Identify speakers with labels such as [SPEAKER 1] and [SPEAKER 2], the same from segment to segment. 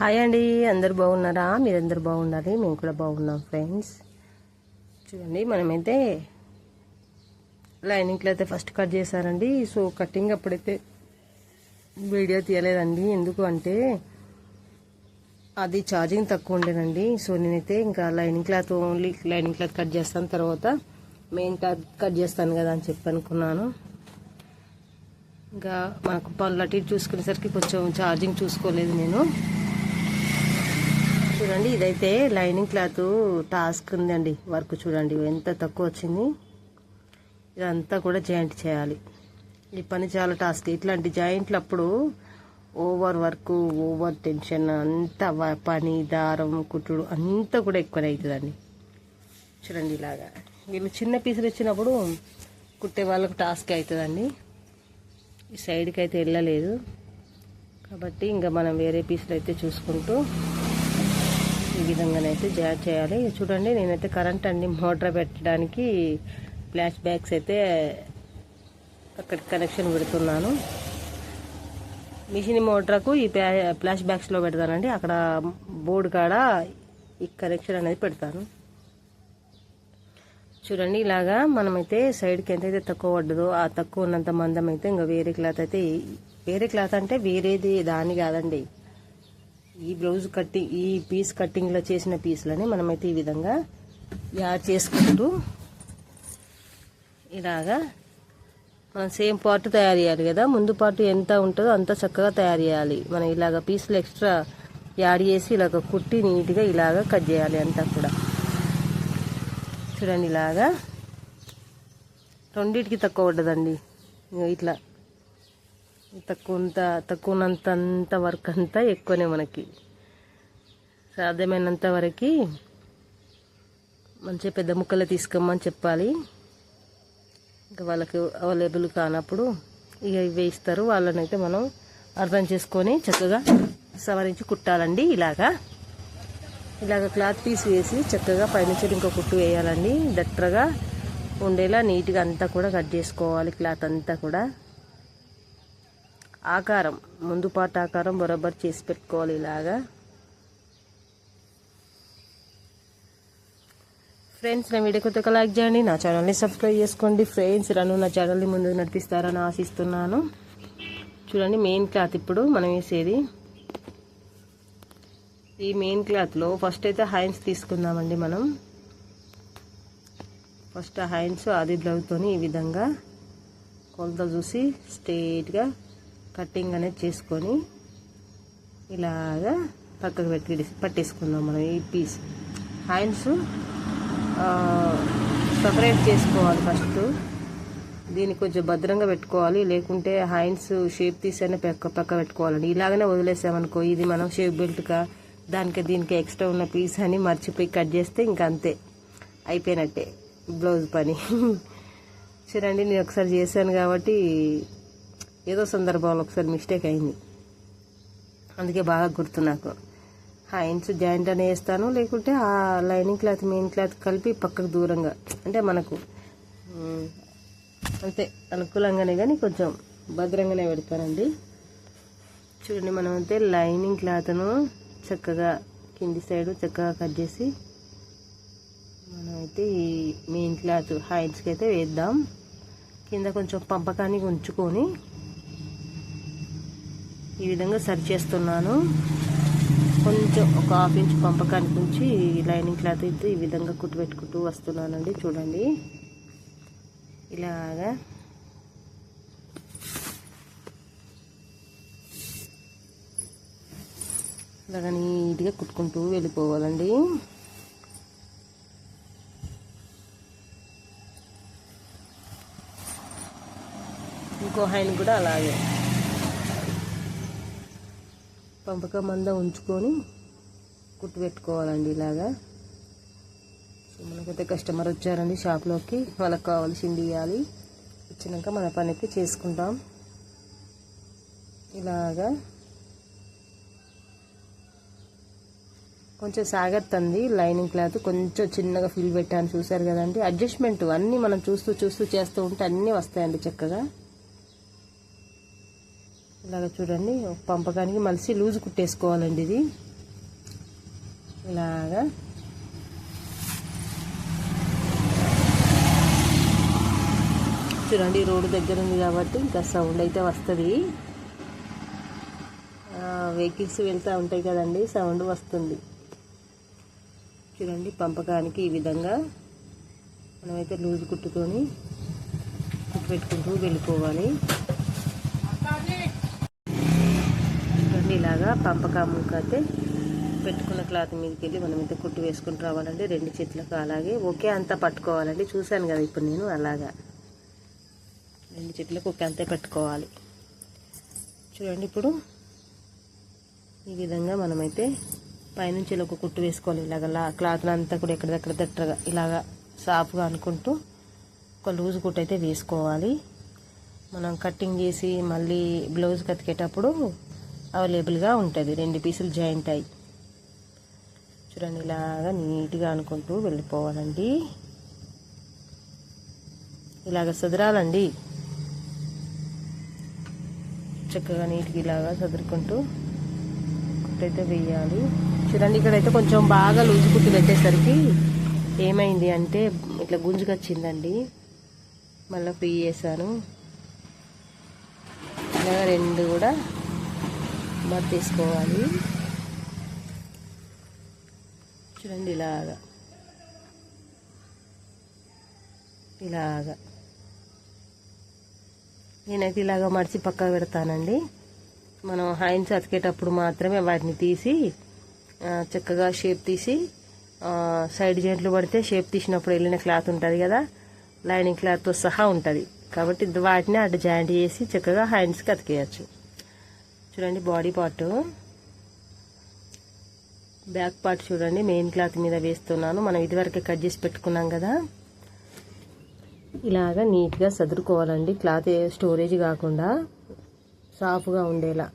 [SPEAKER 1] Hi అండి అందరు బాగున్నారా? మీరందరు బాగున్నారు మేము కూడా బాగున్నాం ఫ్రెండ్స్. చూడండి మనమైతే లైనింగ్ అయితే ఫస్ట్ కట్ చేశారండి. సో కటింగ్ అప్పుడైతే వీడియో తీయలేదండి. ఎందుకు అంటే అది ఛార్జింగ్ తక్కువ ఉండేనండి. సో నేనైతే ఇంకా lining cloth only lining cloth cut చేస్తాను. తర్వాత మెయిన్ క్లాత్ కట్ చేస్తాను కదా అని చెప్పి అనుకున్నాను. ఇంకా మనకు పనులు అటు చూసుకునేసరికి కొంచెం ఛార్జింగ్ చూసుకోలేదు నేను. చూడండి ఇదైతే లైనింగ్ క్లాత్ టాస్క్ ఉందండి వర్క్ చూడండి ఎంత తక్కువ వచ్చింది. ఇదంతా కూడా జాయింట్ చేయాలి. ఈ పని చాలా టాస్క్. ఇట్లాంటి జాయింట్లు అప్పుడు ఓవర్ వర్క్ ఓవర్ టెన్షన్ అంతా పని దారం కుట్టుడు అంతా కూడా ఎక్కువనే అవుతుందండి చూడండి ఇలాగా. వీళ్ళు చిన్న పీసులు వచ్చినప్పుడు కుట్టే వాళ్ళకు టాస్క్ అవుతుందండి ఈ సైడ్కి అయితే వెళ్ళలేదు. కాబట్టి ఇంకా మనం వేరే పీసులు అయితే చూసుకుంటూ విధంగానైతే జాయిన్ చేయాలి. చూడండి నేనైతే కరెంట్ అండి మోటార్ పెట్టడానికి ఫ్లాష్ బ్యాగ్స్ అయితే అక్కడ కనెక్షన్ పెడుతున్నాను. మిషన్ మోటార్కు ఈ ప్లా- ఫ్లాష్ బ్యాగ్స్లో పెడతానండి. అక్కడ బోర్డు కాడ ఈ కనెక్షన్ అనేది పెడతాను. చూడండి ఇలాగా మనమైతే సైడ్కి ఎంతైతే తక్కువ పడ్డదో ఆ తక్కువ ఉన్నంత మందం అయితే ఇంకా వేరే క్లాత్ అయితే వేరే క్లాత్ అంటే వేరేది దాని కాదండి. ఈ బ్లౌజ్ కట్టింగ్ ఈ పీస్ కట్టింగ్లో చేసిన పీస్లని మనమైతే ఈ విధంగా యాడ్ చేసుకుంటూ ఇలాగా మనం సేమ్ పార్ట్ తయారు చేయాలి కదా. ముందు పార్ట్ ఎంత ఉంటుందో అంత చక్కగా తయారు చేయాలి. మనం ఇలాగ పీసులు ఎక్స్ట్రా యాడ్ చేసి ఇలాగ కుట్టి నీట్గా ఇలాగ కట్ చేయాలి అంతా కూడా. చూడండి ఇలాగా. రెండింటికి తక్కువ పడ్డదండి. ఇట్లా. తక్కువ తక్కువనంతంత వర్క్ అంతా ఎక్కువనే మనకి. సాధ్యమైనంత వరకు మంచిగా పెద్ద ముక్కలు తీసుకోమని చెప్పాలి. ఇంకా వాళ్ళకి అవైలబుల్ కానప్పుడు ఇక ఇవే ఇస్తారు. వాళ్ళనైతే మనం అర్థం చేసుకొని చక్కగా సవరించి కుట్టాలండి ఇలాగా. ఇలాగ క్లాత్ పీస్ వేసి చక్కగా పైనుంచి ఇంకో కుట్టు వేయాలండి. దట్టరగా ఉండేలా నీట్గా అంతా కూడా కట్ చేసుకోవాలి క్లాత్ అంతా కూడా. ఆకారం ముందు పాట ఆకారం బరాబర్ చేసి పెట్టుకోవాలి ఇలాగా. ఫ్రెండ్స్ నా వీడియో కొత్తగా లైక్ చేయండి. నా ఛానల్ని సబ్స్క్రైబ్ చేసుకోండి. ఫ్రెండ్స్ నన్ను నా ఛానల్ని ముందుకు నడిపిస్తారని ఆశిస్తున్నాను. చూడండి మెయిన్ క్లాత్ ఇప్పుడు మనం వేసేది. ఈ మెయిన్ క్లాత్లో ఫస్ట్ అయితే హైన్స్ తీసుకుందామండి మనం. ఫస్ట్ హైన్స్ అది బ్లౌజ్తోని ఈ విధంగా కొలత చూసి స్ట్రైట్గా కటింగ్ అనేది చేసుకొని ఇలాగా పక్కకు పెట్టి పట్టేసుకుందాం మనం ఈ పీస్. హ్యాండ్స్ సపరేట్ చేసుకోవాలి ఫస్ట్. దీన్ని కొంచెం భద్రంగా పెట్టుకోవాలి. లేకుంటే హ్యాండ్స్ షేప్ తీసైనా పక్క పక్క పెట్టుకోవాలండి. ఇలాగనే వదిలేసామనుకో ఇది మనం షేప్ బెల్ట్గా దానికి దీనికి ఎక్స్ట్రా ఉన్న పీస్ అని మర్చిపోయి కట్ చేస్తే ఇంకా అంతే. అయిపోయినట్టే బ్లౌజ్ పని. చూడండి నేను ఒకసారి చేశాను కాబట్టి ఏదో సందర్భంలో ఒకసారి మిస్టేక్ అయింది. అందుకే బాగా గుర్తు నాకు. హైన్స్ జాయింట్ అనే వేస్తాను లేకుంటే ఆ లైనింగ్ క్లాత్ మెయిన్ క్లాత్ కలిపి పక్కకు దూరంగా అంటే మనకు అంతే అనుకూలంగానే కానీ కొంచెం భద్రంగానే పెడతానండి. చూడండి మనం అయితే లైనింగ్ క్లాత్ను చక్కగా కింది సైడ్ చక్కగా కట్ చేసి మనమైతే ఈ మెయిన్ క్లాత్ హైన్స్కి అయితే వేద్దాం. కింద కొంచెం పంపకానికి ఉంచుకొని ఈ విధంగా సరి చేస్తున్నాను. కొంచెం ఒక హాఫ్ ఇంచ్ పంపకానికి ఉంచి లైనింగ్ క్లాత్ అయితే ఈ విధంగా కుట్టు పెట్టుకుంటూ వస్తున్నానండి. చూడండి. ఇలాగా. ఇలాగ నీట్గా కుట్టుకుంటూ వెళ్ళిపోవాలండి. ఇంకో హైన్ కూడా అలాగే. పంపకం మంద ఉంచుకొని కుట్టు పెట్టుకోవాలండి ఇలాగా. సో మనకైతే కస్టమర్ వచ్చారండి షాప్లోకి వాళ్ళకి కావాల్సింది ఇవ్వాలి. వచ్చినాక మన పని అయితే చేసుకుంటాం. ఇలాగా. కొంచెం సాగత్తంది లైనింగ్ క్లాత్ కొంచెం చిన్నగా ఫిల్ పెట్టాను చూసారు కదండి. అడ్జస్ట్మెంట్ అన్నీ మనం చూస్తూ చూస్తూ చేస్తూ ఉంటే అన్నీ వస్తాయండి చక్కగా. ఇలాగ చూడండి. పంపకానికి మలిసి లూజ్ కుట్టేసుకోవాలండి ఇది. ఇలాగా. చూడండి రోడ్డు దగ్గర ఉంది కాబట్టి ఇంకా సౌండ్ అయితే వస్తుంది. వెహికల్స్ వెళ్తూ ఉంటాయి కదండి సౌండ్ వస్తుంది. చూడండి పంపకానికి ఈ విధంగా మనమైతే లూజ్ కుట్టుకొని కుట్టు పెట్టుకుంటూ వెళ్ళిపోవాలి చూడండి ఇలాగా పంపకాముకి అయితే పెట్టుకున్న క్లాత్ మీదకి వెళ్ళి మనమైతే కుట్టు వేసుకుంటూ రావాలండి. రెండు చేతులకు అలాగే ఒకే అంతా పట్టుకోవాలండి. చూశాను కదా ఇప్పుడు నేను అలాగా. రెండు చేతులకు ఒకే అంతే పెట్టుకోవాలి. చూడండి ఇప్పుడు ఈ విధంగా మనమైతే పైనుంచి ఇలా ఒక కుట్టు వేసుకోవాలి. ఇలాగ లా క్లాత్ అంతా కూడా ఎక్కడిదక్కడ దగ్గరగా ఇలాగా సాఫ్గా అనుకుంటూ ఒక లూజ్ కుట్టు అయితే వేసుకోవాలి. మనం కట్టింగ్ చేసి మళ్ళీ బ్లౌజ్ కతికేటప్పుడు అవైలబుల్గా ఉంటుంది. రెండు పీసులు జాయింట్ అయ్యి చూడండి ఇలాగా నీట్గా అనుకుంటూ వెళ్ళిపోవాలండి. ఇలాగ సదరాలండి. చక్కగా నీట్గా ఇలాగా సదురుకుంటూ కుట్టయితే వేయాలి చూడండి ఇక్కడైతే కొంచెం బాగా లూజు కుట్టు పెట్టేసరికి ఏమైంది అంటే ఇట్లా గుంజుకొచ్చిందండి మళ్ళీ ఫ్రీ చేశాను. ఇలాగ రెండు కూడా మరి తీసుకోవాలి చూడండి ఇలాగా. ఇలాగా. నేనైతే ఇలాగ మడిచి పక్కకు పెడతానండి. మనం హైన్స్ అతికేటప్పుడు మాత్రమే వాటిని తీసి చక్కగా షేప్ తీసి సైడ్ జాయింట్లు పడితే షేప్ తీసినప్పుడు వెళ్ళిన క్లాత్ ఉంటుంది కదా లైనింగ్ క్లాత్తో సహా ఉంటుంది. కాబట్టి వాటిని అటు జాయింట్ చేసి చక్కగా హ్యాండ్స్కి అతికేయచ్చు. చూడండి బాడీ పార్ట్ బ్యాక్ పార్ట్ చూడండి మెయిన్ క్లాత్ మీద వేస్తున్నాను. మనం ఇదివరకే కట్ చేసి పెట్టుకున్నాం కదా. ఇలాగా నీట్గా సదురుకోవాలండి. క్లాత్ స్టోరేజ్ కాకుండా సాఫ్గా ఉండేలా.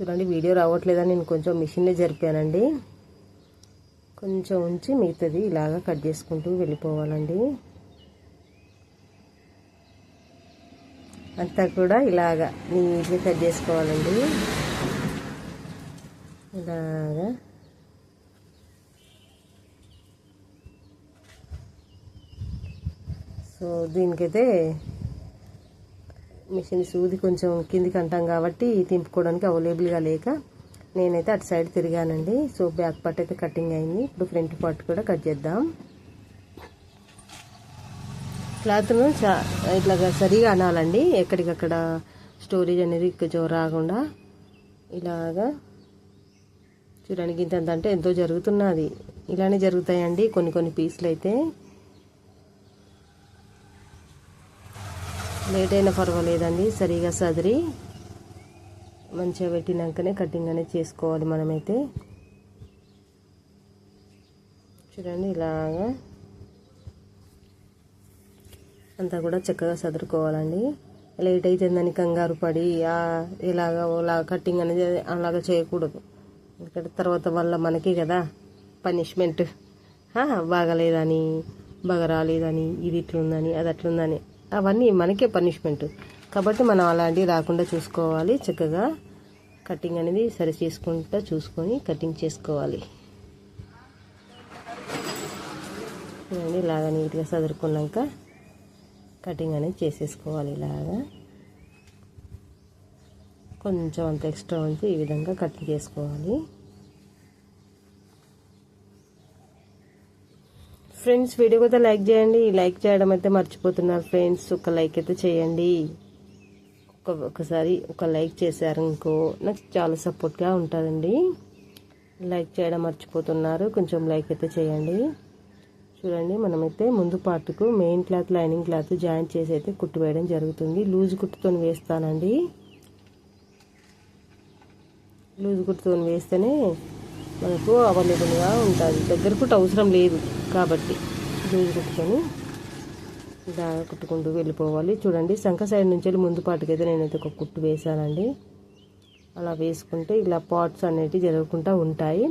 [SPEAKER 1] చూడండి వీడియో రావట్లేదని నేను కొంచెం మిషన్లో జరిపానండి. కొంచెం ఉంచి మిగతాది ఇలాగా కట్ చేసుకుంటూ వెళ్ళిపోవాలండి. అంతా కూడా ఇలాగా నీట్గా కట్ చేసుకోవాలండి. ఇలాగా. సో దీనికైతే మిషన్ సూది కొంచెం కిందికి అంటాం కాబట్టి తింపుకోవడానికి అవైలబుల్గా లేక నేనైతే అటు సైడ్ తిరిగానండి. సో బ్యాక్ పార్ట్ అయితే కటింగ్ అయింది. ఇప్పుడు ఫ్రంట్ పార్ట్ కూడా కట్ చేద్దాం. క్లాత్ను చా ఇట్లా సరిగా అనాలండి. ఎక్కడికక్కడ స్టోరేజ్ అనేది కొంచెం రాకుండా ఇలాగా చూడడానికి ఇంత అంటే ఎంతో జరుగుతున్నది. ఇలానే జరుగుతాయండి కొన్ని కొన్ని పీసులు అయితే లేట్ అయినా పర్వాలేదండి సరిగా సదిరి. మంచిగా పెట్టినాకనే కటింగ్ అనేది చేసుకోవాలి మనమైతే. చూడండి ఇలాగా అంతా కూడా చక్కగా సదురుకోవాలండి. లేట్ అవుతుందని కంగారు పడి ఇలాగ ఇలా కట్టింగ్ కటింగ్ అనేది అలాగా చేయకూడదు. ఎందుకంటే తర్వాత వల్ల మనకి కదా పనిష్మెంట్. బాగలేదని బాగా రాలేదని ఇది ఇట్లుందని అది అట్లుందని. అవన్నీ మనకే పనిష్మెంట్. కాబట్టి మనం అలాంటివి రాకుండా చూసుకోవాలి. చక్కగా కటింగ్ అనేది సరి చేసుకుంటా చూసుకొని కటింగ్ చేసుకోవాలి. ఇలాగ ఇలాగా నీట్గా చదువుకున్నాక కటింగ్ అనేది చేసేసుకోవాలి ఇలాగా. కొంచెం అంత ఎక్స్ట్రా ఉంచి ఈ విధంగా కటింగ్ చేసుకోవాలి. ఫ్రెండ్స్ వీడియో కూడా లైక్ చేయండి. లైక్ చేయడం అయితే మర్చిపోతున్నారు ఫ్రెండ్స్. ఒక లైక్ అయితే చేయండి. ఒక ఒకసారి ఒక లైక్ చేశారు ఇంకో. నాకు చాలా సపోర్ట్గా ఉంటుందండి. లైక్ చేయడం మర్చిపోతున్నారు. కొంచెం లైక్ అయితే చేయండి. చూడండి మనమైతే ముందు పార్ట్కు main cloth lining cloth joint చేసి అయితే కుట్టు వేయడం జరుగుతుంది. లూజ్ కుట్టుతో వేస్తానండి. లూజ్ కుట్టుతో వేస్తేనే మనకు అవైలబుల్గా ఉంటుంది. దగ్గర కుట్టు అవసరం లేదు కాబట్టి లూజ్ కుట్టుకొని ఇలా కుట్టుకుంటూ వెళ్ళిపోవాలి. చూడండి శంఖ సైడ్ నుంచి వెళ్ళి ముందు పాటుకైతే నేనైతే ఒక కుట్టు వేసానండి అలా వేసుకుంటే ఇలా పార్ట్స్ అనేటివి జరుగుకుంటూ ఉంటాయి.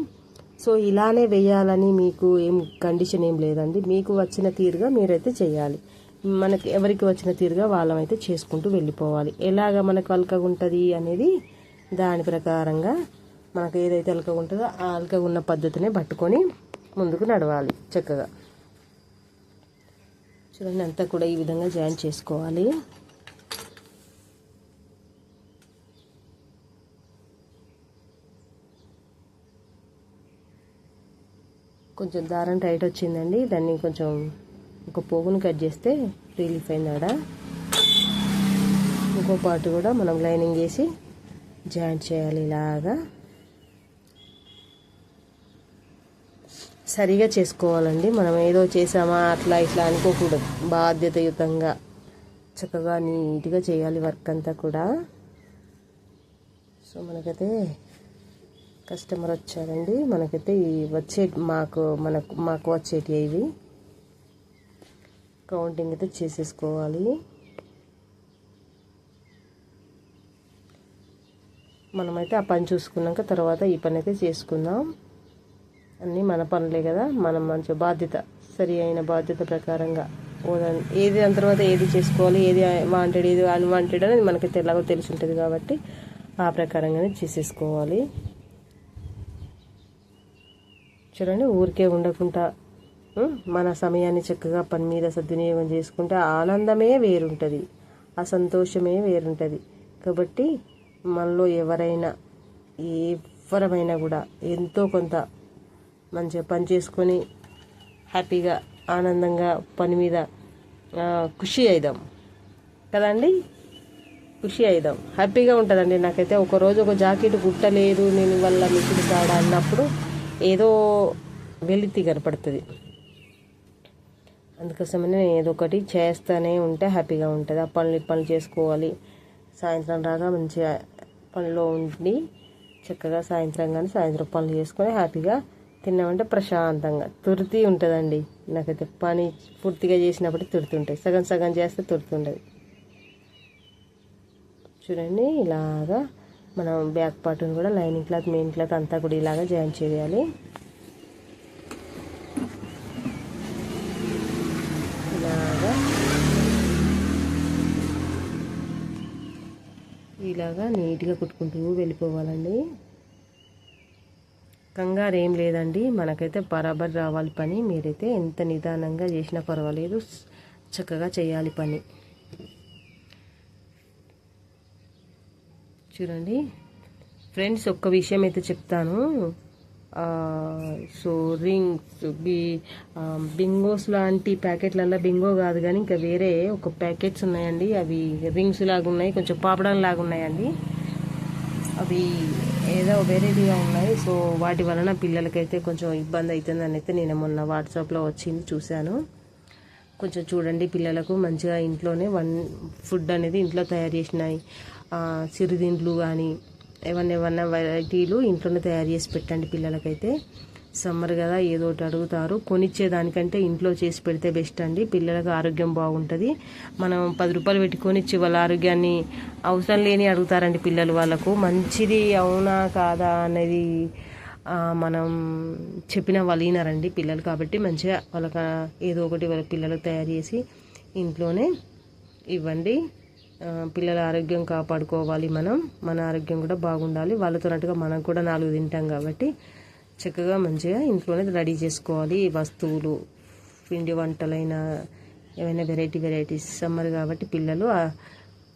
[SPEAKER 1] సో ఇలానే వేయాలని మీకు ఏం కండిషన్ ఏం లేదండి. మీకు వచ్చిన తీరుగా మీరైతే చేయాలి. మనకి ఎవరికి వచ్చిన తీరుగా వాళ్ళమైతే చేసుకుంటూ వెళ్ళిపోవాలి. ఎలాగ మనకు అలకగా ఉంటుంది అనేది దాని ప్రకారంగా మనకు ఏదైతే అలకగా ఉంటుందో ఆ అలకగా ఉన్న పద్ధతినే పట్టుకొని ముందుకు నడవాలి చక్కగా. చూడండి అంతా కూడా ఈ విధంగా జాయిన్ చేసుకోవాలి. కొంచెం దారం టైట్ వచ్చిందండి. దాన్ని కొంచెం ఒక పోగును కట్ చేస్తే రిలీఫ్ అయిందాడ ఇంకో పార్ట్ కూడా మనం లైనింగ్ వేసి జాయింట్ చేయాలి ఇలాగా. సరిగా చేసుకోవాలండి. మనం ఏదో చేసామా అట్లా ఇట్లా అనుకోకూడదు. బాధ్యతయుతంగా చక్కగా నీట్గా చేయాలి వర్క్ అంతా కూడా. సో మనకైతే కస్టమర్ వచ్చారండి. మనకైతే ఈ వచ్చే మాకు మనకు మాకు వచ్చేటి ఇవి. కౌంటింగ్ అయితే చేసేసుకోవాలి. మనమైతే ఆ పని చూసుకున్నాక తర్వాత ఈ పని అయితే చేసుకుందాం. అన్నీ మన పనులే కదా. మనం మంచి బాధ్యత సరి అయిన బాధ్యత ప్రకారంగా ఓ- ఏది దాని తర్వాత ఏది చేసుకోవాలి ఏది వాంటెడ్ ఏది అన్వాంటెడ్ అనేది మనకైతే ఎలాగో తెలిసి ఉంటుంది కాబట్టి ఆ ప్రకారంగానే చేసేసుకోవాలి. చూడండి ఊరికే ఉండకుండా మన సమయాన్ని చక్కగా పని మీద సద్వినియోగం చేసుకుంటే ఆనందమే వేరుంటుంది ఆ సంతోషమే వేరుంటుంది. కాబట్టి మనలో ఎవరైనా ఎవరమైనా కూడా ఎంతో కొంత మంచిగా పని చేసుకొని హ్యాపీగా ఆనందంగా పని మీద ఖుషి అయిదాం. కదండి? ఖుషి అయిదాం. హ్యాపీగా ఉంటుందండి. నాకైతే ఒక రోజు ఒక జాకెట్ కుట్టలేదు నేను వల్ల మిషన్ కాడ అన్నప్పుడు ఏదో వెలితి కనపడుతుంది. అందుకోసమని నేను ఏదో ఒకటి చేస్తూనే ఉంటే హ్యాపీగా ఉంటుంది. ఆ పనులు పనులు చేసుకోవాలి. సాయంత్రం రాగా మంచిగా పనిలో ఉండి చక్కగా సాయంత్రం కానీ సాయంత్రం పనులు చేసుకొని హ్యాపీగా తిన్నామంటే ప్రశాంతంగా. తుర్తి ఉంటుందండి. నాకైతే పని పూర్తిగా చేసినప్పుడు తుర్తి ఉంటుంది సగం సగం చేస్తే తుర్తి ఉండదు. చూడండి ఇలాగా మనం బ్యాక్ పార్ట్ని కూడా లైనింగ్ క్లాత్ మెయిన్ క్లాత్ అంతా కూడా ఇలాగా జాయిన్ చేయాలి. ఇలాగా. ఇలాగా నీట్గా కుట్టుకుంటూ వెళ్ళిపోవాలండి. కంగారు ఏం లేదండి. మనకైతే బరాబర్ రావాలి పని. మీరైతే ఎంత నిదానంగా చేసినా పర్వాలేదు. చక్కగా చేయాలి పని. చూడండి. ఫ్రెండ్స్ ఒక్క విషయం అయితే చెప్తాను. సో రింగ్స్ బి బింగోస్ లాంటి ప్యాకెట్లలో బింగో కాదు కానీ ఇంకా వేరే ఒక ప్యాకెట్స్ ఉన్నాయండి. అవి రింగ్స్ లాగా ఉన్నాయి కొంచెం పాపడం లాగా ఉన్నాయండి. అవి ఏదో వేరేదిగా ఉన్నాయి. సో వాటి వలన పిల్లలకైతే కొంచెం ఇబ్బంది అవుతుందని అయితే నేను మొన్న వాట్సాప్లో వచ్చింది చూశాను. కొంచెం చూడండి పిల్లలకు మంచిగా ఇంట్లోనే వన్ ఫుడ్ అనేది ఇంట్లో తయారు చేసినాయి. చిరుదిండ్లు కానీ ఏమన్నా ఏమన్నా వెరైటీలు ఇంట్లోనే తయారు చేసి పెట్టండి పిల్లలకైతే. సమ్మర్ కదా ఏదో ఒకటి అడుగుతారు. కొనిచ్చే దానికంటే ఇంట్లో చేసి పెడితే బెస్ట్ అండి. పిల్లలకు ఆరోగ్యం బాగుంటుంది. మనం పది రూపాయలు పెట్టి కొనిచ్చి వాళ్ళ ఆరోగ్యాన్ని అవసరం లేని అడుగుతారండి పిల్లలు వాళ్ళకు. మంచిది అవునా కాదా అనేది మనం చెప్పిన వాళ్ళు పిల్లలు కాబట్టి. మంచిగా వాళ్ళకి ఏదో ఒకటి వాళ్ళ పిల్లలకు తయారు చేసి ఇంట్లోనే ఇవ్వండి. పిల్లల ఆరోగ్యం కాపాడుకోవాలి మనం. మన ఆరోగ్యం కూడా బాగుండాలి. వాళ్ళతోనట్టుగా మనం కూడా నాలుగు తింటాం కాబట్టి చక్కగా మంచిగా ఇంట్లోనే రెడీ చేసుకోవాలి. వస్తువులు పిండి వంటలైన ఏమైనా వెరైటీ వెరైటీస్ సమ్మర్ కాబట్టి పిల్లలు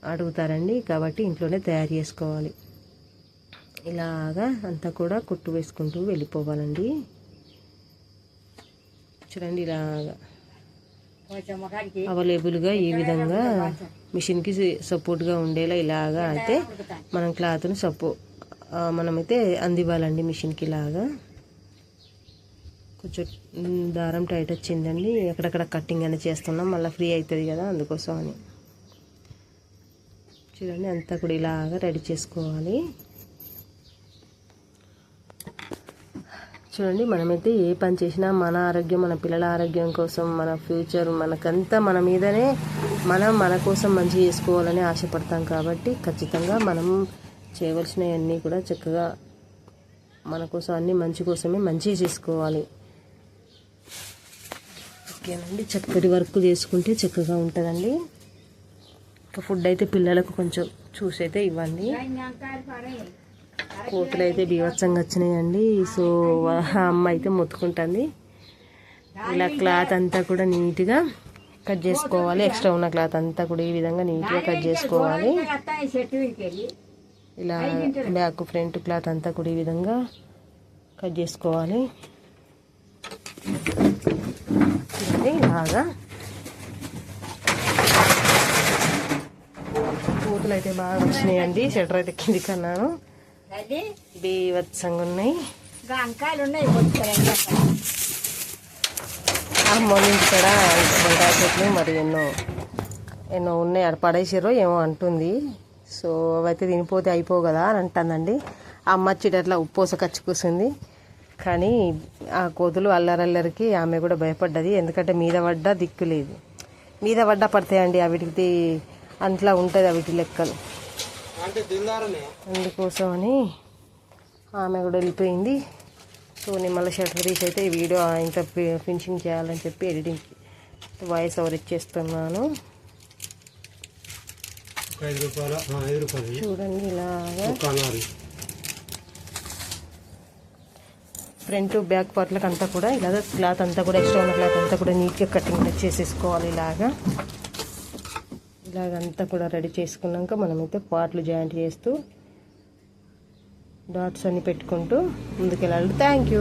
[SPEAKER 1] అడుగుతారండి కాబట్టి ఇంట్లోనే తయారు చేసుకోవాలి. ఇలాగా అంతా కూడా కుట్టు వేసుకుంటూ వెళ్ళిపోవాలండి. చూడండి ఇలాగా. అవైలబుల్గా ఈ విధంగా మిషన్కి సపోర్ట్గా ఉండేలా ఇలాగా అయితే మనం క్లాత్ని సపో మనమైతే అందివ్వాలండి మిషన్కి ఇలాగా. కొంచెం దారం టైట్ వచ్చిందండి. ఎక్కడెక్కడ కట్టింగ్ అనేది చేస్తున్నాం. మళ్ళీ ఫ్రీ అవుతుంది కదా అందుకోసం అని. చూడండి అంతా కూడా ఇలాగా రెడీ చేసుకోవాలి. చూడండి మనమైతే ఏ పని చేసినా మన ఆరోగ్యం మన పిల్లల ఆరోగ్యం కోసం మన ఫ్యూచర్ మనకంతా మన మీదనే మనం మన కోసం మంచి చేసుకోవాలని ఆశపడతాం కాబట్టి ఖచ్చితంగా మనం చేయవలసినవన్నీ కూడా చక్కగా మన కోసం అన్ని మంచి కోసమే మంచి చేసుకోవాలి. ఓకేనండి చక్కటి వర్క్ చేసుకుంటే చక్కగా ఉంటుందండి. ఇంకా ఫుడ్ అయితే పిల్లలకు కొంచెం చూసైతే ఇవ్వండి. కోతులు అయితే బీభత్సంగా వచ్చినాయండి. సో అమ్మ అయితే మొత్తుకుంటుంది. ఇలా క్లాత్ అంతా కూడా నీట్గా కట్ చేసుకోవాలి. ఎక్స్ట్రా ఉన్న క్లాత్ అంతా కూడా ఈ విధంగా నీట్గా కట్ చేసుకోవాలి. ఇలా బ్యాక్ ఫ్రంట్ క్లాత్ అంతా కూడా ఈ విధంగా కట్ చేసుకోవాలి. బాగా ఇలాగా అయితే బాగా వచ్చినాయండి. షెటర్ అయితే కిందికి అన్నాను.
[SPEAKER 2] అది
[SPEAKER 1] బీవత్సంగా ఉన్నాయి
[SPEAKER 2] వంకాయలు
[SPEAKER 1] వంకాయ చెట్లు మరి ఎన్నో ఎన్నో ఉన్నాయి. అక్కడ పడేసారో ఏమో అంటుంది. సో అవైతే తినిపోతే అయిపో కదా అని అంటుందండి. అమ్మ వచ్చేటట్లా ఉప్పోస ఖర్చు కూర్చుంది కానీ ఆ కోతులు అల్లరల్లరికి ఆమె కూడా భయపడ్డది. ఎందుకంటే మీద పడ్డా దిక్కు లేదు. మీద పడ్డా పడతాయండి అవిటికి అంట్లా ఉంటుంది అవిటి లెక్కలు. అందుకోసమని ఆమె కూడా వెళ్ళిపోయింది. సో నేను మళ్ళీ షటర్ తీసి అయితే ఈ వీడియో ఇంత ఫినిషింగ్ చేయాలని చెప్పి ఎడిటింగ్ వాయిస్ ఓవర్ ఇచ్చేస్తున్నాను. చూడండి ఇలాగా. ఫ్రంట్ బ్యాక్ పార్ట్లకు అంతా కూడా ఇలాగ క్లాత్ అంతా కూడా ఎక్స్ట్రా ఉన్న క్లాత్ అంతా కూడా నీట్గా కటింగ్ చేసేసుకోవాలి ఇలాగా. ఇలాగంతా కూడా రెడీ చేసుకున్నాక మనమైతే పార్ట్లు జాయింట్ చేస్తూ డాట్స్ అన్ని పెట్టుకుంటూ ముందుకెళ్ళాలి. Thank you.